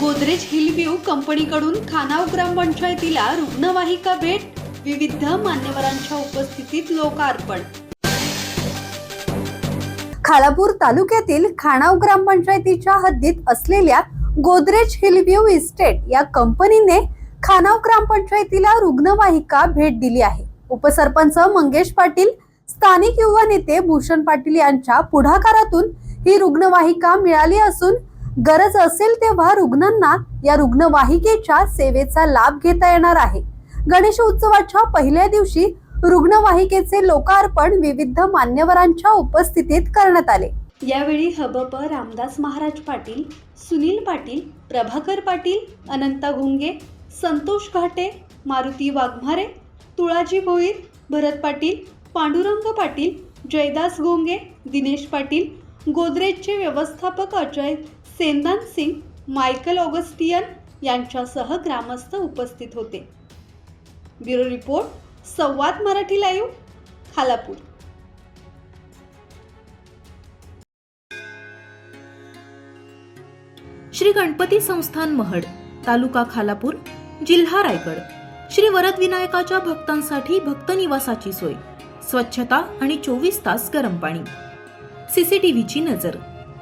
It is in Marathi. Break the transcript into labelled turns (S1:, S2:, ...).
S1: गोदरेज हिलव्ह्यू कंपनीकडून खानाव ग्रामपंचायतीला रुग्णवाहिका भेट विविध मान्यवरांच्या उपस्थितीत लोकार्पण.
S2: खालापूर तालुक्यातील खाणाव ग्रामपंचायतीच्या हद्दीत असलेल्या गोदरेज हिलव्ह्यू इस्टेट या कंपनीने खानाव ग्रामपंचायतीला रुग्णवाहिका भेट दिली आहे. उपसरपंच मंगेश पाटील स्थानिक युवा नेते भूषण पाटील यांच्या पुढाकारातून ही रुग्णवाहिका मिळाली असून गरज असेल तेव्हा रुग्णांना या रुग्णवाहिकेच्या सेवेचा लाभ घेता येणार आहे. गणेश उत्सवाच्या पहिल्या दिवशी रुग्णवाहिकेचे लोकार्पण विविध मान्यवरांच्या उपस्थितीत करण्यात आले.
S1: यावेळी हबप रामदास महाराज पाटील सुनील पाटील प्रभाकर पाटील अनंता घोंगे संतोष घाटे मारुती वाघमारे तुळाजी भोईर भरत पाटील पांडुरंग पाटील जयदास गोंगे दिनेश पाटील गोदरेजचे व्यवस्थापक अजय सेंदान सिंग मायकल ऑगस्टियन यांच्यासह ग्रामस्थ उपस्थित होते. Bureau report Samvad Marathi live Khalapur.
S3: Shri Ganpati Sansthan Mahad तालुका खालापूर जिल्हा रायगड. श्री वरद विनायकाच्या भक्तांसाठी भक्त निवासाची सोय स्वच्छता आणि चोवीस तास गरम पाणी. सीसीटीव्हीची नजर.